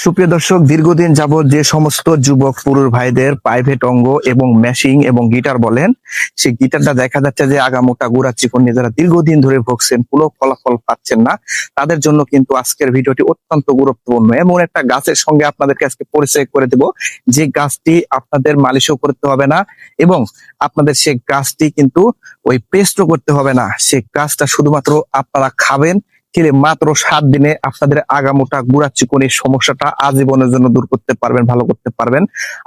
সুপ্রিয় দর্শক, দীর্ঘদিন যাবৎ যে সমস্ত যুবক, পুরুষ ভাইদের প্রাইভেট অঙ্গ এবং ম্যাশিং এবং গিটার বলেন, সেই গিটারটা দেখা যাচ্ছে যে আগামোটা গুড়া চিকন নিয়ে যারা দীর্ঘদিন ধরে ভুগছেন পুরো ফলাফল পাচ্ছেন না। তাদের জন্য কিন্তু আজকের ভিডিওটি অত্যন্ত গুরুত্বপূর্ণ। এমন একটা গাছের সঙ্গে আপনাদেরকে আজকে পরিচয় করে দেব, যে গাছটি আপনাদের মালিশও করতে হবে না এবং আপনাদের সেই গাছটি কিন্তু ওই পেস্টও করতে হবে না। সেই গাছটা শুধুমাত্র আপনারা খাবেন খেলে মাত্র সাত দিনে আপনাদের আগামোটা গুড়া চিকনের সমস্যাটা আজীবনের জন্য দূর করতে পারবেন, ভালো করতে পারবেন।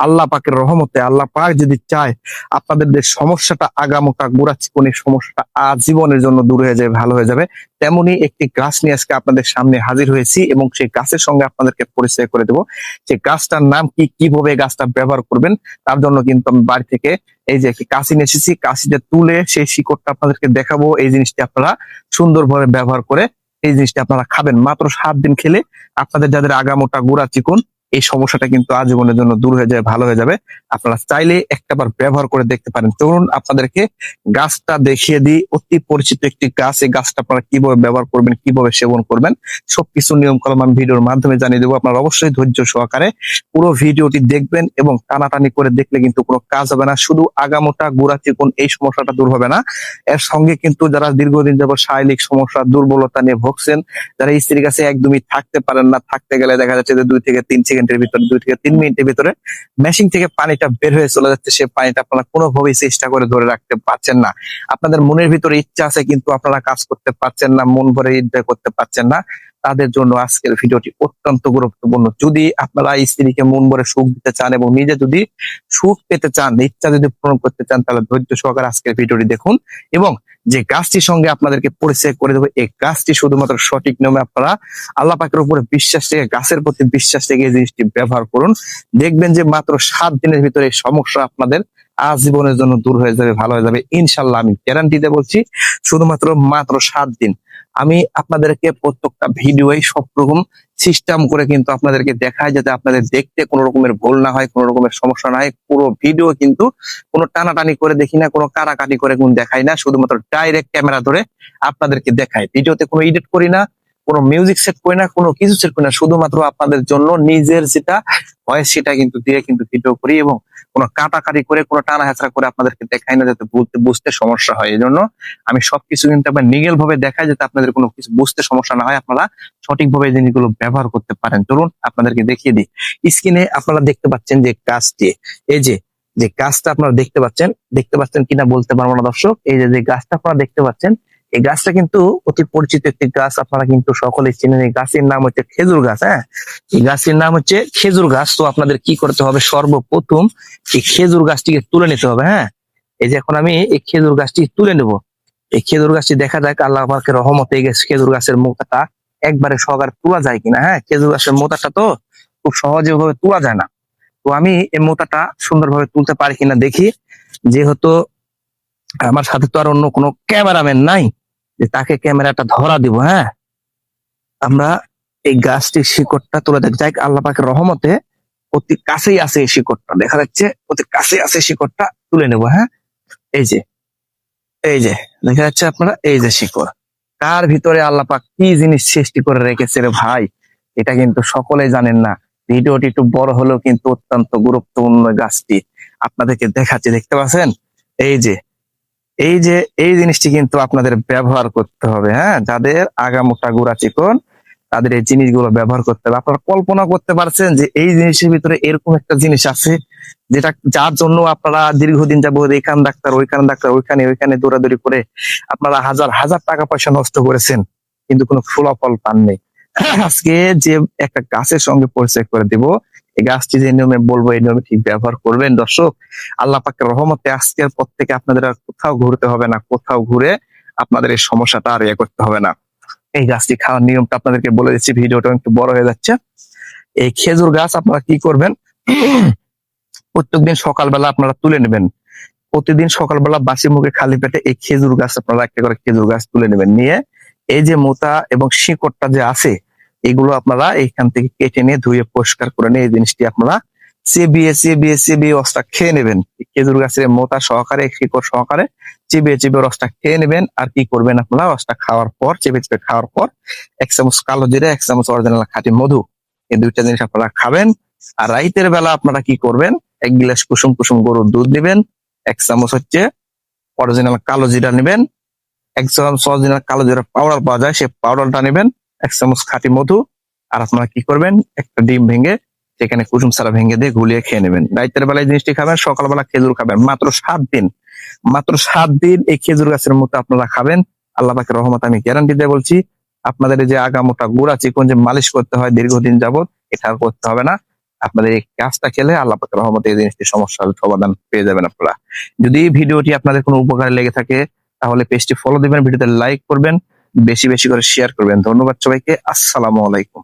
আল্লাহ পাকের রহমতে, আল্লাহ পাক যদি চায় আপনাদের যে সমস্যাটা, আগামোটা গুড়া চিকনের সমস্যাটা আজীবনের জন্য দূর হয়ে যাবে, ভালো হয়ে যাবে, তেমনি একটি গাছ নিয়ে আজকে আপনাদের সামনে হাজির হয়েছি এবং সেই গাছের সঙ্গে আপনাদেরকে পরিচয় করে দেবো। সেই গাছটার নাম কি, কীভাবে গাছটা ব্যবহার করবেন, তার জন্য কিন্তু আমি বাড়ি থেকে এই যে একটি কাশি নিয়ে এসেছি। কাশিতে তুলে সেই শিকড়টা আপনাদেরকে দেখাবো। এই জিনিসটি আপনারা সুন্দরভাবে ব্যবহার করে এই জিনিসটা আপনারা খাবেন। মাত্র সাত দিন খেলে আপনাদের যাদের আগামোটা গোড়া চিকন, এই সমস্যাটা কিন্তু আজীবনের জন্য দূর হয়ে যাবে ভালো হয়ে যাবে। আপনারা চাইলে একটাবার ব্যবহার করে দেখতে পারেন। চলুন আপনাদেরকে গাছটা দেখিয়ে দিই। অতি পরিচিত একটি গাছ। এই গাছটা আপনারা কীভাবে ব্যবহার করবেন, কীভাবে সেবন করবেন, সবকিছু নিয়ম কলম আমি ভিডিওর মাধ্যমে জানিয়ে দেবো। আপনারা অবশ্যই ধৈর্য সহকারে পুরো ভিডিওটি দেখবেন এবং টানাটানি করে দেখলে কিন্তু কোনো কাজ হবে না। শুধু আগামোটা, গোড়া চিকন এই সমস্যাটা দূর হবে না। এর সঙ্গে কিন্তু যারা দীর্ঘদিন যাবত শারীরিক সমস্যা, দুর্বলতা নিয়ে ভুগছেন, যারা স্ত্রীর কাছে একদমই থাকতে পারেন না, থাকতে গেলে দেখা যাচ্ছে যে দুই থেকে তিন সেকেন্ডের ভিতরে, দুই থেকে তিন মিনিটের ভিতরে মেশিন থেকে পানিটা বের হয়ে চলে যাচ্ছে, সে পানিটা আপনারা কোনোভাবেই চেষ্টা করে ধরে রাখতে পারছেন না। আপনাদের মনের ভিতরে ইচ্ছা আছে, কিন্তু আপনারা কাজ করতে পারছেন না, মন ভরে এনজয় করতে পারছেন না। তাদের জন্য আজকের ভিডিওটি অত্যন্ত গুরুত্বপূর্ণ। যদি আপনারা স্ত্রীকে মন ভরে সুখ দিতে চান এবং নিজে যদি সুখ পেতে চান, ইচ্ছা যদি পূরণ করতে চান, তাহলে ধৈর্য সহকারে আজকের ভিডিওটি দেখুন এবং যে গাছটির সঙ্গে আপনাদেরকে পরিচয় করে দেবো, এই গাছটি শুধুমাত্র সঠিক নিয়মে আপনারা আল্লাহ পাকের উপরে বিশ্বাস থেকে গাছের প্রতি বিশ্বাস থেকে এই জিনিসটি ব্যবহার করুন। দেখবেন যে মাত্র সাত দিনের ভিতরে এই সমস্যা আপনাদের আজীবনের জন্য দূর হয়ে যাবে, ভালো হয়ে যাবে। ইনশাল্লাহ আমি গ্যারান্টিতে বলছি, শুধুমাত্র মাত্র সাত দিন। আমি আপনাদেরকে প্রত্যেকটা ভিডিওই সব রকম সিস্টেম করে কিন্তু আপনাদেরকে দেখায় যাতে আপনাদের দেখতে কোনো রকমের ভুল না হয়, কোনো রকমের সমস্যা না হয়। পুরো ভিডিও কিন্তু কোনো টানাটানি করে দেখি না, কোনো কাটাকাটি করে কোন দেখাই না। শুধুমাত্র ডাইরেক্ট ক্যামেরা ধরে আপনাদেরকে দেখায়। ভিডিওতে কোনো এডিট করি না, কোনো মিউজিক সেট করি না, কোনো কিছু সেট করি না। শুধুমাত্র আপনাদের জন্য নিজের যেটা হয় সেটা কিন্তু দিয়ে কিন্তু ভিডিও করি এবং কোনো কাটাকাটি করে, কোনো টানা হেঁচড়া করে আপনাদেরকে দেখাই না যাতে বলতে, বুঝতে সমস্যা হয়। এই জন্য আমি সবকিছু কিন্তু আবার নিগেল ভাবে দেখাই যাতে আপনাদের কোনো কিছু বুঝতে সমস্যা না হয়, আপনারা সঠিকভাবে জিনিসগুলো ব্যবহার করতে পারেন। চলুন আপনাদেরকে দেখিয়ে দিই। স্ক্রিনে আপনারা দেখতে পাচ্ছেন যে গাছটি, এই যে যে গাছটা আপনারা দেখতে পাচ্ছেন দেখতে পাচ্ছেন কিনা বলতে পারব না দর্শক, এই যে গাছটা আপনারা দেখতে পাচ্ছেন এই গাছটা কিন্তু অতি পরিচিত একটি গাছ, আপনারা কিন্তু সকলে চিনেন। এই গাছের নাম হচ্ছে খেজুর গাছ হ্যাঁ? এই গাছের নাম হচ্ছে খেজুর গাছ। তো আপনাদের কি করতে হবে? সর্বপ্রথম এই খেজুর গাছটিকে তুলে নিতে হবে হ্যাঁ? এই যে এখন আমি এই খেজুর গাছটি তুলে নেব। এই খেজুর গাছটি দেখা যাক, আল্লাহ পাকের রহমতে এই খেজুর গাছের মোটাটা একবারে সহকারে তোলা যায় কিনা হ্যাঁ? খেজুর গাছের মোটাটা তো খুব সহজে ভাবে তোলা যায় না। তো আমি এই মোটাটা সুন্দরভাবে তুলতে পারি কিনা দেখি। যেহেতু আমার সাথে তো আর অন্য কোনো ক্যামেরাম্যান নাই যে তাকে ক্যামেরাটা ধরা দিব হ্যাঁ? আমরা এই গাছটির শিকড়টা তুলে দেখ, যাই আল্লাহ পাকের রহমতে অতি কাছেই আছে এই শিকড়টা। দেখা যাচ্ছে অতি কাছেই আছে শিকড়টা তুলে নেব হ্যাঁ? এই যে এই যে, দেখা যাচ্ছে আপনারা এই যে শিকড়। কার ভিতরে আল্লাহ পাক কি জিনিস সৃষ্টি করে রেখেছে রে ভাই? এটা কিন্তু সকলেই জানেন না। ভিডিওটি একটু বড় হলেও কিন্তু অত্যন্ত গুরুত্বপূর্ণ গাছটি আপনাদেরকে দেখাচ্ছি, দেখতে পাচ্ছেন? এই যে এই যে, এই জিনিসটি কিন্তু আপনাদের ব্যবহার করতে হবে হ্যাঁ? যাদের আগামোটা গুড়া চিকন, তাদের এই জিনিসগুলো ব্যবহার করতে হবে। আপনারা কল্পনা করতে পারছেন যে এই জিনিসের ভিতরে এরকম একটা জিনিস আছে, যেটা যার জন্য আপনারা দীর্ঘদিন যাবত এইখান ডাক্তার, ওইখান ডাক্তার, ওইখানে ওইখানে দৌড়াদৌড়ি করে আপনারা হাজার হাজার টাকা পয়সা নষ্ট করেছেন, কিন্তু কোনো ফলাফল পাননি। আজকে যে একটা গাছের সঙ্গে পরিচয় করে দিব এই গাছটি যে নিয়মে বলব, এই নিয়মে ঠিক ব্যবহার করবেন। দর্শক, আল্লাহ পাকের রহমতে আজকের পর থেকে আপনাদের আর কোথাও ঘুরতে হবে না, কোথাও ঘুরে আপনাদের এই সমস্যাটা আর ইয়ে করতে হবে না। এই গাছটি খাওয়ার নিয়মটা আপনাদেরকে বলে দিচ্ছি, ভিডিওটা একটু বড় হয়ে যাচ্ছে। এই খেজুর গাছ আপনারা কি করবেন? প্রত্যেকদিন সকালবেলা আপনারা তুলে নেবেন। প্রতিদিন সকালবেলা বাসি মুখে খালি পেটে এই খেজুর গাছ আপনারা একটা করে খেজুর গাছ তুলে নেবেন। নিয়ে এই যে মোতা এবং শিকড়টা যে আছে এগুলো আপনারা এখান থেকে কেটে নিয়ে ধুয়ে পরিষ্কার করে নিয়ে এই জিনিসটি আপনারা চেবিয়ে চেবিয়ে চেবিয়ে রসটা খেয়ে নেবেন। খেজুর গাছের মোতা সহকারে, শিকড় সহকারে চিবিয়ে চিবিয়ে রসটা খেয়ে নেবেন। আর কি করবেন আপনারা? রসটা খাওয়ার পর, চেপে চেপে খাওয়ার পর এক চামচ কালো জিরে, এক চামচ অরিজিনাল খাঁটি মধু এই দুইটা জিনিস আপনারা খাবেন। আর রাইতের বেলা আপনারা কি করবেন? এক গিলাস কুসুম কুসুম গরুর দুধ নেবেন। এক চামচ হচ্ছে অরিজিনাল কালো জিরা নেবেন। এক চামচ অরিজিনাল কালো জিরা পাউডার পাওয়া যায়, সেই পাউডারটা নেবেন। এক চামচ খাঁটি মধু আর আপনারা কি করবেন? একটা ডিম ভেঙে সেখানে কুসুম সারা ভেঙে দিয়ে গুলিয়ে খেয়ে নেবেন। রাইতের বেলায় জিনিসটি খাবেন, সকালবেলা খেজুর খাবেন। মাত্র সাত দিন, মাত্র সাত দিন এই খেজুর গাছের মতো আপনারা খাবেন। আল্লাহ পাকের রহমত আমি গ্যারান্টি দিয়ে বলছি, আপনাদের যে আগামোটা গুড়া চিকন যে মালিশ করতে হয় দীর্ঘদিন যাবত এটা করতে হবে না। আপনাদের এই কাজটা খেলে আল্লাহ পাকের রহমতে এই জিনিসটি সমস্যার সমাধান পেয়ে যাবেন আপনারা। যদি এই ভিডিওটি আপনাদের কোনো উপকারে লেগে থাকে, তাহলে পেজটি ফলো দিবেন, ভিডিওতে লাইক করবেন। বেশি বেশি করে শেয়ার করবেন। ধন্যবাদ সবাইকে। আসসালামু আলাইকুম।